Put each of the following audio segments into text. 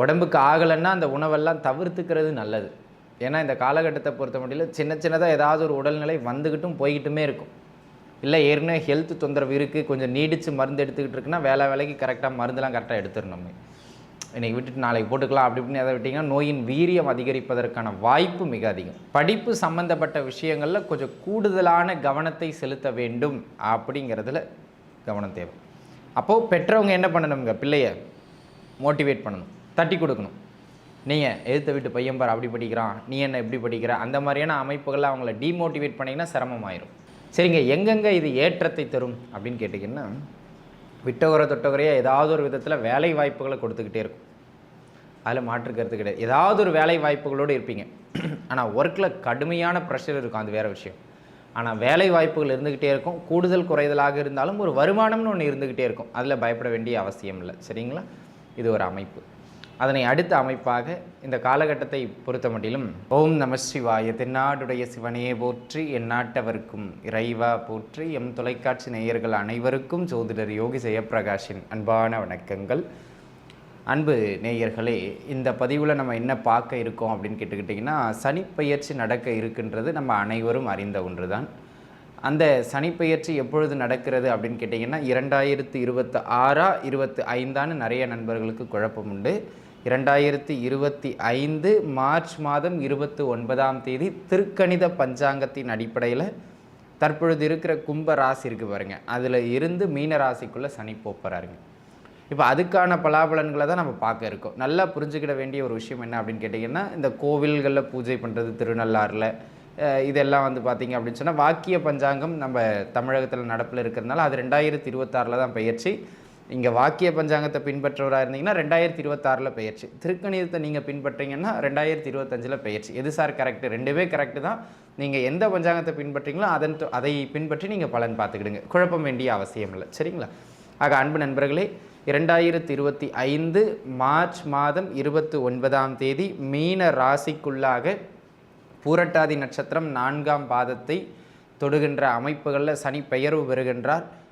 உடம்புக்கு ஆகலைன்னா அந்த உணவெல்லாம் தவிர்த்துக்கிறது நல்லது. ஏன்னா இந்த காலகட்டத்தை பொறுத்த முடியல சின்ன சின்னதாக ஏதாவது ஒரு உடல்நிலை வந்துக்கிட்டும் போய்கிட்டுமே இருக்கும். இல்லை ஏற்கனவே ஹெல்த் தொந்தரவு இருக்குது கொஞ்சம் நீடிச்சு மருந்து எடுத்துக்கிட்டு இருக்குன்னா வேலை வேலைக்கு கரெக்டாக மருந்தெல்லாம் கரெக்டாக எடுத்துடணும் இன்றைக்கி விட்டுட்டு நாளைக்கு போட்டுக்கலாம் அப்படி இப்படின்னு எதை விட்டிங்கன்னா நோயின் வீரியம் அதிகரிப்பதற்கான வாய்ப்பு மிக அதிகம். படிப்பு சம்பந்தப்பட்ட விஷயங்களில் கொஞ்சம் கூடுதலான கவனத்தை செலுத்த வேண்டும் அப்படிங்கிறதுல கவனம் தேவை. அப்போது பெற்றவங்க என்ன பண்ணணுங்க பிள்ளைய மோட்டிவேட் பண்ணணும். தட்டி கொடுக்கணும். நீங்கள் எதிர்த்த வீட்டு பையன் பார் அப்படி படிக்கிறான். நீ என்ன இப்படி படிக்கிற? அந்த மாதிரியான அமைப்புகளை அவங்கள டீமோட்டிவேட் பண்ணிங்கன்னா சிரமமாயிரும். சரிங்க எங்கெங்கே இது ஏற்றத்தை தரும் அப்படின்னு கேட்டிங்கன்னா விட்டகுறை தொட்டகுறையாக ஏதாவது ஒரு விதத்தில் வேலை வாய்ப்புகளை கொடுத்துக்கிட்டே இருக்கும். அதில் மாற்றுக்கிறது கிடையாது. ஏதாவது ஒரு வேலை வாய்ப்புகளோடு இருப்பீங்க. ஆனால் ஒர்க்கில் கடுமையான ப்ரெஷர் இருக்கும். அது வேறு விஷயம். ஆனால் வேலை வாய்ப்புகள் இருந்துக்கிட்டே இருக்கும். கூடுதல் குறைதலாக இருந்தாலும் ஒரு வருமானம்னு ஒன்று இருந்துக்கிட்டே இருக்கும். அதில் பயப்பட வேண்டிய அவசியம் இல்லை. சரிங்களா? இது ஒரு அமைப்பு. அதனை அடுத்த அமைப்பாக இந்த காலகட்டத்தை பொறுத்த மட்டிலும் ஓம் நம சிவாய தென்னாடுடைய சிவனையே போற்றி என் நாட்டவர்க்கும் இறைவா போற்றி எம் தொலைக்காட்சி நேயர்கள் அனைவருக்கும் ஜோதிடர் யோகி ஜெயப்பிரகாஷின் அன்பான வணக்கங்கள். அன்பு நேயர்களே இந்த பதிவில் நம்ம என்ன பார்க்க இருக்கோம் அப்படின்னு கேட்டுக்கிட்டிங்கன்னா சனிப்பெயர்ச்சி நடக்க இருக்கின்றது நம்ம அனைவரும் அறிந்த ஒன்று தான் அந்த சனிப்பெயர்ச்சி எப்பொழுது நடக்கிறது அப்படின்னு கேட்டிங்கன்னா இரண்டாயிரத்து இருபத்தி ஆறா இருபத்தி ஐந்தான்னு நிறைய நண்பர்களுக்கு குழப்பம் உண்டு. இரண்டாயிரத்தி இருபத்தி ஐந்து மார்ச் மாதம் இருபத்தி ஒன்பதாம் தேதி திருக்கணித பஞ்சாங்கத்தின் அடிப்படையில் தற்பொழுது இருக்கிற கும்ப ராசி இருக்குது பாருங்க. அதில் இருந்து மீன ராசிக்குள்ளே சனி போப்பறாருங்க இப்போ அதுக்கான பலாபலன்களை தான் நம்ம பார்க்க இருக்கோம். நல்லா புரிஞ்சுக்கிட வேண்டிய ஒரு விஷயம் என்ன அப்படின்னு கேட்டிங்கன்னா இந்த கோவில்களில் பூஜை பண்ணுறது திருநள்ளாறில் இதெல்லாம் வந்து பார்த்தீங்க அப்படின்னு சொன்னால் வாக்கிய பஞ்சாங்கம் நம்ம தமிழகத்தில் நடப்பில் இருக்கிறதுனால அது ரெண்டாயிரத்தி இருபத்தாறில் தான் பயிற்சி. நீங்கள் வாக்கிய பஞ்சாங்கத்தை பின்பற்றவராக இருந்தீங்கன்னா ரெண்டாயிரத்தி இருபத்தாறில் பெயர்ச்சி. திருக்கணிதத்தை நீங்கள் பின்பற்றீங்கன்னா ரெண்டாயிரத்தி இருபத்தஞ்சில் பெயர்ச்சி. எது சார் கரெக்டு ரெண்டுமே கரெக்டு தான். நீங்கள் எந்த பஞ்சாங்கத்தை பின்பற்றீங்களோ அதன் அதை பின்பற்றி நீங்கள் பலன் பார்த்துக்கிடுங்க. குழப்பம் வேண்டிய அவசியம் இல்லை. சரிங்களா? ஆக அன்பு நண்பர்களே இரண்டாயிரத்தி இருபத்தி ஐந்து மார்ச் மாதம் இருபத்தி ஒன்பதாம் தேதி மீன ராசிக்குள்ளாக பூரட்டாதி நட்சத்திரம் நான்காம் பாதத்தை தொடுகின்ற அமைப்புகளில் சனி பெயர்வு பெறுகின்றார்.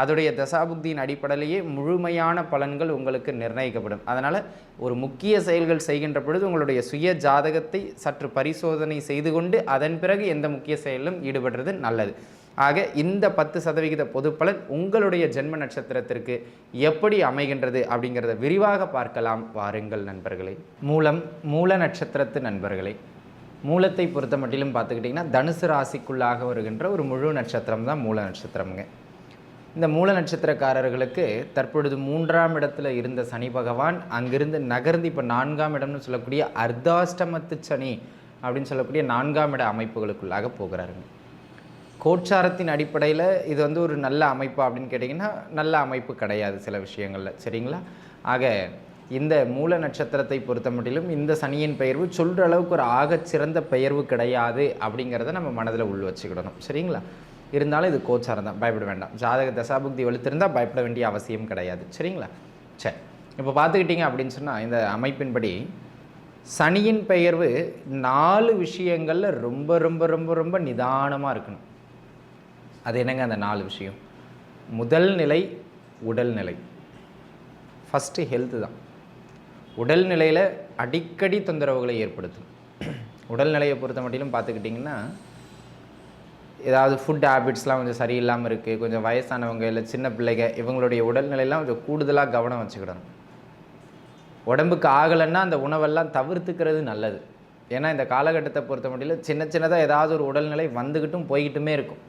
அதோடைய தசாபுக்தியின் அடிப்படையிலேயே முழுமையான பலன்கள் உங்களுக்கு நிர்ணயிக்கப்படும். அதனால் ஒரு முக்கிய செயல்கள் செய்கின்ற பொழுது உங்களுடைய சுய ஜாதகத்தை சற்று பரிசோதனை செய்து கொண்டு அதன் பிறகு எந்த முக்கிய செயலிலும் ஈடுபடுறது நல்லது. ஆக இந்த பத்து சதவிகித பொதுப்பலன் உங்களுடைய ஜென்ம நட்சத்திரத்திற்கு எப்படி அமைகின்றது அப்படிங்கிறத விரிவாக பார்க்கலாம். வாருங்கள் நண்பர்களே. மூலம் மூல நட்சத்திரத்து நண்பர்களே. மூலத்தை பொறுத்த மட்டிலும் பார்த்துக்கிட்டிங்கன்னா தனுசு ராசிக்குள்ளாக வருகின்ற ஒரு முழு நட்சத்திரம் தான் மூல நட்சத்திரம்ங்க. இந்த மூல நட்சத்திரக்காரர்களுக்கு தற்பொழுது மூன்றாம் இடத்துல இருந்த சனி பகவான் அங்கிருந்து நகர்ந்து இப்போ நான்காம் இடம்னு சொல்லக்கூடிய அர்த்தாஷ்டமத்து சனி அப்படின்னு சொல்லக்கூடிய நான்காம் இட அமைப்புகளுக்குள்ளாக போகிறாருங்க. கோட்சாரத்தின் அடிப்படையில் இது வந்து ஒரு நல்ல அமைப்பா அப்படின்னு கேட்டிங்கன்னா நல்ல அமைப்பு கிடையாது சில விஷயங்களில். சரிங்களா? ஆக இந்த மூல நட்சத்திரத்தை பொறுத்த மட்டிலும் இந்த சனியின் பெயர்வு சொல்கிற அளவுக்கு ஒரு ஆகச் சிறந்த பெயர்வு கிடையாது அப்படிங்கிறத நம்ம மனதில் உள் வச்சுக்கிடணும். சரிங்களா? இருந்தாலும் இது கோச்சாரம் தான். பயப்பட வேண்டாம். ஜாதக தசாபுக்தி வலுத்திருந்தால் பயப்பட வேண்டிய அவசியம் கிடையாது. சரிங்களா? சரி. இப்போ பார்த்துக்கிட்டிங்க அப்படின்னு சொன்னால் இந்த அமைப்பின்படி சனியின் பெயர்வு நாலு விஷயங்களில் ரொம்ப ரொம்ப ரொம்ப ரொம்ப நிதானமாக இருக்கணும். அது என்னங்க அந்த நாலு விஷயம்? முதல் நிலை உடல்நிலை ஃபஸ்ட்டு ஹெல்த்து தான். உடல்நிலையில் அடிக்கடி தொந்தரவுகளை ஏற்படுத்தும். உடல்நிலையை பொறுத்த மட்டிலும் பார்த்துக்கிட்டிங்கன்னா ஏதாவது ஃபுட் ஹேபிட்ஸ்லாம் கொஞ்சம் சரியில்லாமல் இருக்குது கொஞ்சம் வயசானவங்க இல்லை சின்ன பிள்ளைங்க இவங்களுடைய உடல்நிலையெல்லாம் கொஞ்சம் கூடுதலாக கவனம் வச்சுக்கிடணும். உடம்புக்கு ஆகலைன்னா அந்த உணவெல்லாம் தவிர்த்துக்கிறது நல்லது. ஏன்னா இந்த காலகட்டத்தை பொறுத்த முடியல சின்ன சின்னதாக ஏதாவது ஒரு உடல்நிலை வந்துக்கிட்டும் போய்கிட்டுமே இருக்கும்.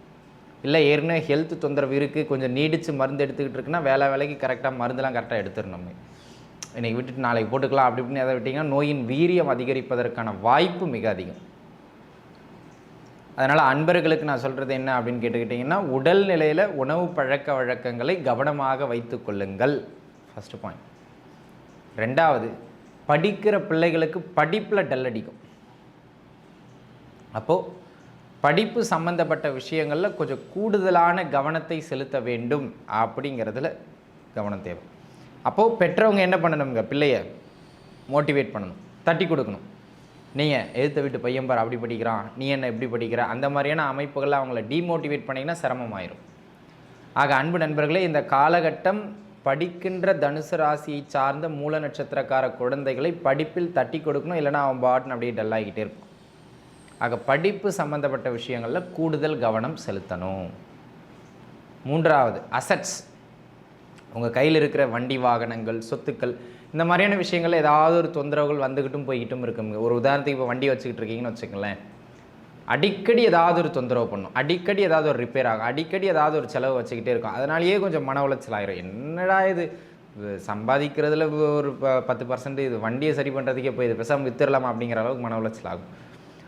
இல்லை ஏற்கனவே ஹெல்த் தொந்தரவு இருக்குது கொஞ்சம் நீடித்து மருந்து எடுத்துக்கிட்டு இருக்குன்னா வேலை வேலைக்கு கரெக்டாக மருந்தெல்லாம் கரெக்டாக எடுத்துடணும் இன்றைக்கி விட்டுட்டு நாளைக்கு போட்டுக்கலாம். அப்படி இப்படின்னு எதை விட்டிங்கன்னா நோயின் வீரியம் அதிகரிப்பதற்கான வாய்ப்பு மிக அதிகம். அதனால் அன்பர்களுக்கு நான் சொல்கிறது என்ன அப்படின்னு கேட்டுக்கிட்டிங்கன்னா உடல் நிலையில் உணவு பழக்க வழக்கங்களை கவனமாக வைத்து கொள்ளுங்கள். ஃபஸ்ட்டு பாயிண்ட் ரெண்டாவது படிக்கிற பிள்ளைகளுக்கு படிப்பில் டல் அடிக்கும். அப்போது படிப்பு சம்மந்தப்பட்ட விஷயங்களில் கொஞ்சம் கூடுதலான கவனத்தை செலுத்த வேண்டும் அப்படிங்கிறதுல கவனம் தேவை. அப்போது பெற்றவங்க என்ன பண்ணணுங்க பிள்ளைய மோட்டிவேட் பண்ணணும். தட்டி கொடுக்கணும். நீங்கள் எதிர்த்த வீட்டு பையன் பார் அப்படி படிக்கிறான் நீ என்ன எப்படி படிக்கிற? அந்த மாதிரியான அமைப்புகளை அவங்கள டீமோட்டிவேட் பண்ணிங்கன்னா சிரமமாயிரும். ஆக அன்பு நண்பர்களே இந்த காலகட்டம் படிக்கின்ற தனுசு ராசியை சார்ந்த மூல நட்சத்திரக்கார குழந்தைகளை படிப்பில் தட்டி கொடுக்கணும் இல்லைன்னா அவன் பாட்டன் அப்படியே டல்லாகிட்டே இருக்கும். ஆக படிப்பு சம்பந்தப்பட்ட விஷயங்களில் கூடுதல் கவனம் செலுத்தணும். மூன்றாவது அசட்ஸ் உங்கள் கையில் இருக்கிற வண்டி வாகனங்கள் சொத்துக்கள் இந்த மாதிரியான விஷயங்கள் ஏதாவது ஒரு தொந்தரவுகள் வந்துக்கிட்டும் போய்கிட்டும் இருக்குங்க ஒரு உதாரணத்துக்கு இப்போ வண்டி வச்சுக்கிட்டு இருக்கீங்கன்னு வச்சுக்கங்களேன். அடிக்கடி ஏதாவது ஒரு தொந்தரவு பண்ணும். அடிக்கடி ஏதாவது ஒரு ரிப்பேர் ஆகும். அடிக்கடி ஏதாவது ஒரு செலவு வச்சுக்கிட்டே இருக்கும். அதனாலேயே கொஞ்சம் மன உளைச்சல் ஆகிரும் என்னடா இது? சம்பாதிக்கிறதுல ஒரு ப- பத்து பர்சன்ட் இது வண்டியை சரி பண்ணுறதுக்கே போய் இது பெருசாக வித்துடலாமா அப்படிங்கிற அளவுக்கு மன உளைச்சல் ஆகும்.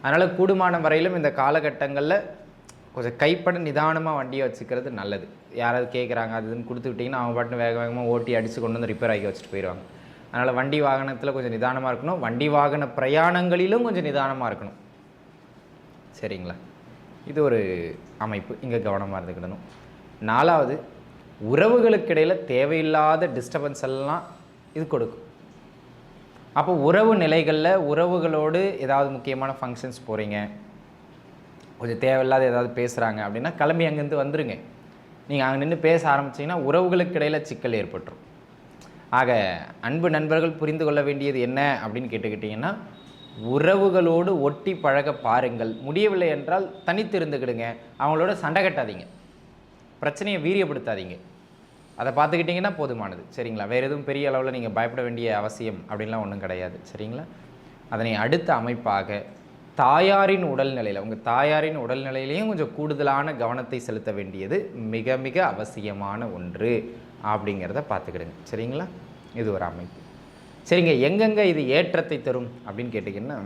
அதனால் கூடுமான வரையிலும் இந்த காலகட்டங்களில் கொஞ்சம் கைப்பட நிதானமாக வண்டியை வச்சுக்கிறது நல்லது. யாராவது கேட்குறாங்க அது இதுன்னு கொடுத்துக்கிட்டிங்கன்னா அவங்க பாட்டு வேக வேகமாக ஓட்டி அடித்து கொண்டு வந்து ரிப்பேர் ஆகி வச்சுட்டு போயிடுவாங்க அதனால் வண்டி வாகனத்தில் கொஞ்சம் நிதானமாக இருக்கணும். வண்டி வாகன பிரயாணங்களிலும் கொஞ்சம் நிதானமாக இருக்கணும். சரிங்களா? இது ஒரு அமைப்பு. இங்கே கவனமாக இருந்துக்கிடணும். நாலாவது உறவுகளுக்கு இடையில் தேவையில்லாத டிஸ்டர்பன்ஸ் எல்லாம் இது கொடுக்கும். அப்போ உறவு நிலைகளில் உறவுகளோடு ஏதாவது முக்கியமான ஃபங்க்ஷன்ஸ் போகிறீங்க கொஞ்சம் தேவையில்லாத ஏதாவது பேசுகிறாங்க அப்படின்னா கிளம்பி அங்கேருந்து வந்துடுங்க நீங்கள் அங்கே நின்று பேச ஆரம்பிச்சீங்கன்னா உறவுகளுக்கு இடையில் சிக்கல் ஏற்பட்டுரும். ஆக அன்பு நண்பர்கள் புரிந்து கொள்ள வேண்டியது என்ன அப்படின்னு கேட்டுக்கிட்டிங்கன்னா உறவுகளோடு ஒட்டி பழக பாருங்கள். முடியவில்லை என்றால் தனித்து இருந்துக்கிடுங்க. அவங்களோட சண்டை கட்டாதீங்க. பிரச்சனையை வீரியப்படுத்தாதீங்க. அதை பார்த்துக்கிட்டிங்கன்னா போதுமானது. சரிங்களா? வேறு எதுவும் பெரிய அளவில் நீங்கள் பயப்பட வேண்டிய அவசியம் அப்படின்லாம் ஒன்றும் கிடையாது. சரிங்களா? அதனை அடுத்த அமைப்பாக தாயாரின் உடல்நிலையில் உங்கள் தாயாரின் உடல்நிலையிலையும் கொஞ்சம் கூடுதலான கவனத்தை செலுத்த வேண்டியது மிக மிக அவசியமான ஒன்று. அப்படிங்கிறத பார்த்துக்கிடுங்க. சரிங்களா? இது ஒரு அமைப்பு. சரிங்க எங்கெங்கே இது ஏற்றத்தை தரும் அப்படின்னு கேட்டிங்கன்னா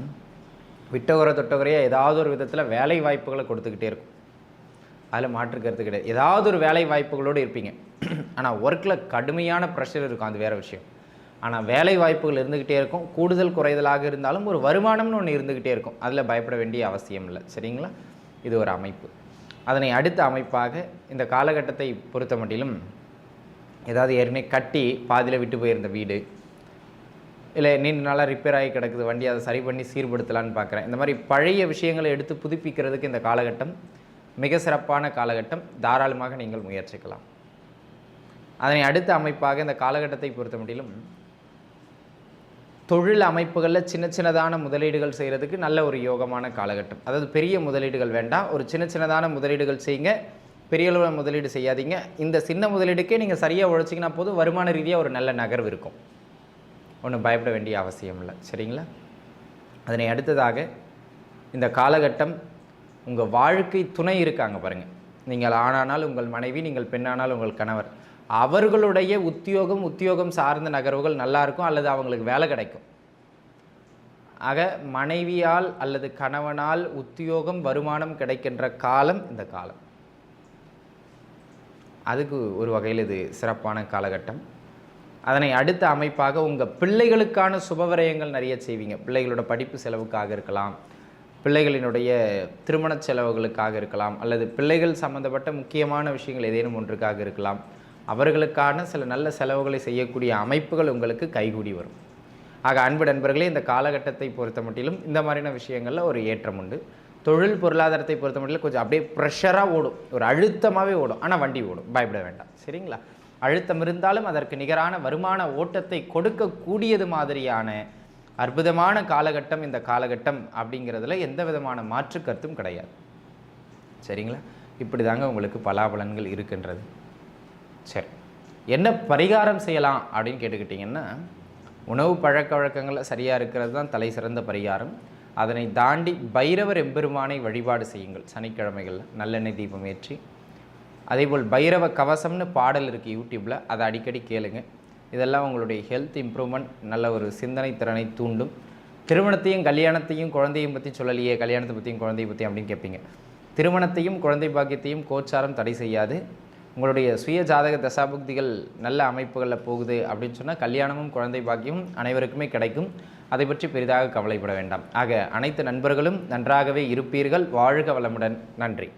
விட்டகுறை தொட்டகுறையாக ஏதாவது ஒரு விதத்தில் வேலை வாய்ப்புகளை கொடுத்துக்கிட்டே இருக்கும். அதில் மாற்று கருத்து கிடையாது. ஏதாவது ஒரு வேலை வாய்ப்புகளோடு இருப்பீங்க. ஆனால் ஒர்க்கில் கடுமையான ப்ரெஷர் இருக்கும். அது வேறு விஷயம். ஆனால் வேலை வாய்ப்புகள் இருந்துக்கிட்டே இருக்கும். கூடுதல் குறைதலாக இருந்தாலும் ஒரு வருமானம்னு ஒன்று இருந்துக்கிட்டே இருக்கும். அதில் பயப்பட வேண்டிய அவசியம் இல்லை. சரிங்களா? இது ஒரு அமைப்பு. அதனை அடுத்த அமைப்பாக இந்த காலகட்டத்தை பொறுத்த மட்டிலும் ஏதாவது ஏற்கனவே கட்டி பாதியில் விட்டு போயிருந்த வீடு. இல்லை நீண்ட நாளாக ரிப்பேர் ஆகி கிடக்குது வண்டி அதை சரி பண்ணி சீர்படுத்தலான்னு பார்க்குறேன் இந்த மாதிரி பழைய விஷயங்களை எடுத்து புதுப்பிக்கிறதுக்கு இந்த காலகட்டம் மிக சிறப்பான காலகட்டம். தாராளமாக நீங்கள் முயற்சிக்கலாம். அதனை அடுத்த அமைப்பாக இந்த காலகட்டத்தை பொறுத்த முடியலும் தொழில் அமைப்புகளில் சின்ன சின்னதான முதலீடுகள் செய்கிறதுக்கு நல்ல ஒரு யோகமான காலகட்டம். அதாவது பெரிய முதலீடுகள் வேண்டாம். ஒரு சின்ன சின்னதான முதலீடுகள் செய்யுங்க. பெரிய அளவில் முதலீடு செய்யாதீங்க. இந்த சின்ன முதலீடுக்கே நீங்கள் சரியாக உழைச்சிங்கன்னா போதும். வருமான ரீதியாக ஒரு நல்ல நகர்வு இருக்கும். ஒன்றும் பயப்பட வேண்டிய அவசியம் இல்லை. சரிங்களா? அதனை அடுத்ததாக இந்த காலகட்டம் உங்கள் வாழ்க்கை துணை இருக்காங்க பாருங்கள் நீங்கள் ஆணானால் உங்கள் மனைவி நீங்கள் பெண்ணானால் உங்கள் கணவர். அவர்களுடைய உத்தியோகம் உத்தியோகம் சார்ந்த நகர்வுகள் நல்லாயிருக்கும் அல்லது அவங்களுக்கு வேலை கிடைக்கும். ஆக மனைவியால் அல்லது கணவனால் உத்தியோகம் வருமானம் கிடைக்கின்ற காலம் இந்த காலம். அதுக்கு ஒரு வகையில் இது சிறப்பான காலகட்டம். அதனை அடுத்த அமைப்பாக உங்கள் பிள்ளைகளுக்கான சுபவிரயங்கள் நிறைய செய்வீங்க. பிள்ளைகளோட படிப்பு செலவுக்காக இருக்கலாம். பிள்ளைகளினுடைய திருமண செலவுகளுக்காக இருக்கலாம். அல்லது பிள்ளைகள் சம்பந்தப்பட்ட முக்கியமான விஷயங்கள் ஏதேனும் ஒன்றுக்காக இருக்கலாம். அவர்களுக்கான சில நல்ல செலவுகளை செய்யக்கூடிய அமைப்புகள் உங்களுக்கு கைகூடி வரும். ஆக அன்பு நண்பர்களே இந்த காலகட்டத்தை பொறுத்த மட்டிலும் இந்த மாதிரியான விஷயங்களில் ஒரு ஏற்றம் உண்டு. தொழில் பொருளாதாரத்தை பொறுத்த மட்டிலும் கொஞ்சம் அப்படியே ப்ரெஷராக ஓடும். ஒரு அழுத்தமாகவே ஓடும். ஆனால் வண்டி ஓடும். பயப்பட வேண்டாம். சரிங்களா? அழுத்தம் இருந்தாலும் அதற்கு நிகரான வருமான ஓட்டத்தை கொடுக்கக்கூடியது மாதிரியான அற்புதமான காலகட்டம் இந்த காலகட்டம் அப்படிங்கிறதுல எந்த விதமான மாற்று கருத்தும் கிடையாது. சரிங்களா? இப்படி தாங்க உங்களுக்கு பலாபலன்கள் இருக்கின்றது. சரி. என்ன பரிகாரம் செய்யலாம் அப்படின்னு கேட்டுக்கிட்டிங்கன்னா உணவு பழக்க வழக்கங்களில் சரியாக இருக்கிறது தான் தலை சிறந்த பரிகாரம். அதனை தாண்டி பைரவர் எம்பெருமானை வழிபாடு செய்யுங்கள். சனிக்கிழமைகளில் நல்லெண்ணெய் தீபம் ஏற்றி. அதேபோல் பைரவ கவசம்னு பாடல் இருக்குது யூடியூப்பில் அதை அடிக்கடி கேளுங்க. இதெல்லாம் உங்களுடைய ஹெல்த் இம்ப்ரூவ்மெண்ட் நல்ல ஒரு சிந்தனை திறனை தூண்டும். திருமணத்தையும் கல்யாணத்தையும் குழந்தையும் பற்றி சொல்லலையே கல்யாணத்தை பற்றியும் குழந்தையை பற்றி அப்படின்னு கேட்பீங்க. திருமணத்தையும் குழந்தை பாக்கியத்தையும் கோச்சாரம் தடை செய்யாது. உங்களுடைய சுய ஜாதக தசாபுக்திகள் நல்ல அமைப்புகளில் போகுது அப்படின்னு சொன்னால் கல்யாணமும் குழந்தை பாக்கியமும் அனைவருக்குமே கிடைக்கும். அதை பற்றி பெரிதாக கவலைப்பட வேண்டாம். ஆக அனைத்து நண்பர்களும் நன்றாகவே இருப்பீர்கள். வாழ்க வளமுடன். நன்றி.